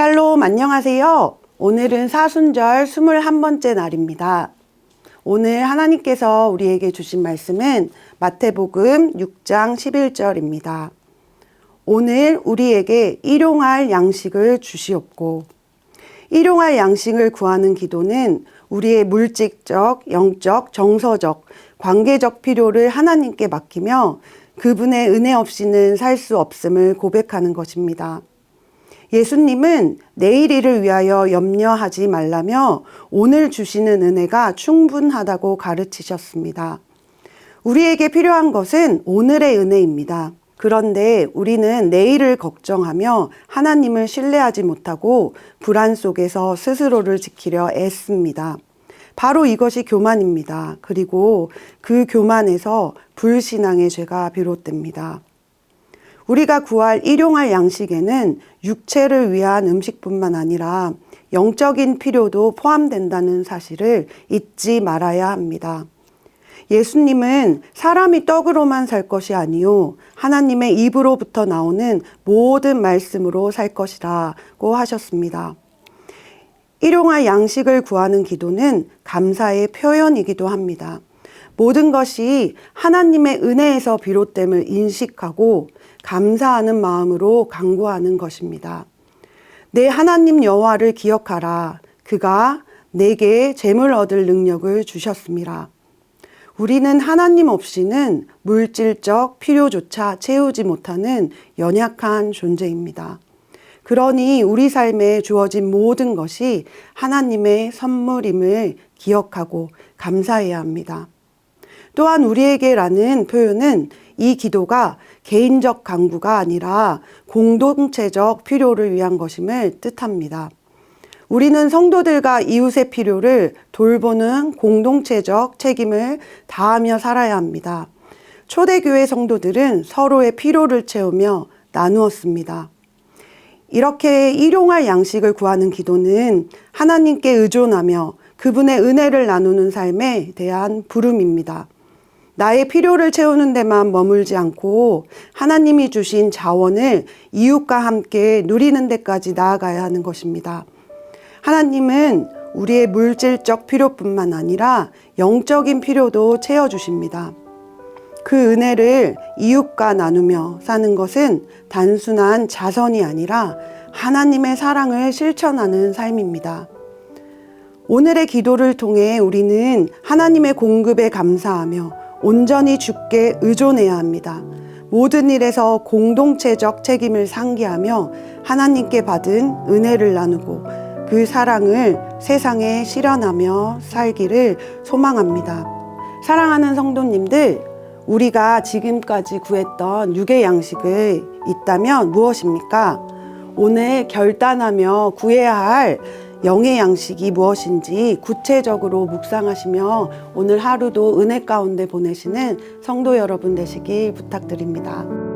샬롬 안녕하세요. 오늘은 사순절 21번째 날입니다. 오늘 하나님께서 우리에게 주신 말씀은 마태복음 6장 11절입니다. 오늘 우리에게 일용할 양식을 주시옵고 일용할 양식을 구하는 기도는 우리의 물질적, 영적, 정서적, 관계적 필요를 하나님께 맡기며 그분의 은혜 없이는 살 수 없음을 고백하는 것입니다. 예수님은 내일 일을 위하여 염려하지 말라며 오늘 주시는 은혜가 충분하다고 가르치셨습니다. 우리에게 필요한 것은 오늘의 은혜입니다. 그런데 우리는 내일을 걱정하며 하나님을 신뢰하지 못하고 불안 속에서 스스로를 지키려 애씁니다. 바로 이것이 교만입니다. 그리고 그 교만에서 불신앙의 죄가 비롯됩니다. 우리가 구할 일용할 양식에는 육체를 위한 음식뿐만 아니라 영적인 필요도 포함된다는 사실을 잊지 말아야 합니다. 예수님은 사람이 떡으로만 살 것이 아니요 하나님의 입으로부터 나오는 모든 말씀으로 살 것이라고 하셨습니다. 일용할 양식을 구하는 기도는 감사의 표현이기도 합니다. 모든 것이 하나님의 은혜에서 비롯됨을 인식하고 감사하는 마음으로 간구하는 것입니다. 내 하나님 여호와를 기억하라. 그가 내게 재물 얻을 능력을 주셨습니다. 우리는 하나님 없이는 물질적 필요조차 채우지 못하는 연약한 존재입니다. 그러니 우리 삶에 주어진 모든 것이 하나님의 선물임을 기억하고 감사해야 합니다. 또한 우리에게라는 표현은 이 기도가 개인적 강구가 아니라 공동체적 필요를 위한 것임을 뜻합니다. 우리는 성도들과 이웃의 필요를 돌보는 공동체적 책임을 다하며 살아야 합니다. 초대교회 성도들은 서로의 필요를 채우며 나누었습니다. 이렇게 일용할 양식을 구하는 기도는 하나님께 의존하며 그분의 은혜를 나누는 삶에 대한 부름입니다. 나의 필요를 채우는 데만 머물지 않고 하나님이 주신 자원을 이웃과 함께 누리는 데까지 나아가야 하는 것입니다. 하나님은 우리의 물질적 필요뿐만 아니라 영적인 필요도 채워주십니다. 그 은혜를 이웃과 나누며 사는 것은 단순한 자선이 아니라 하나님의 사랑을 실천하는 삶입니다. 오늘의 기도를 통해 우리는 하나님의 공급에 감사하며 온전히 주께 의존해야 합니다. 모든 일에서 공동체적 책임을 상기하며 하나님께 받은 은혜를 나누고 그 사랑을 세상에 실현하며 살기를 소망합니다. 사랑하는 성도님들, 우리가 지금까지 구했던 육의 양식을 있다면 무엇입니까? 오늘 결단하며 구해야 할 영의 양식이 무엇인지 구체적으로 묵상하시며 오늘 하루도 은혜 가운데 보내시는 성도 여러분 되시길 부탁드립니다.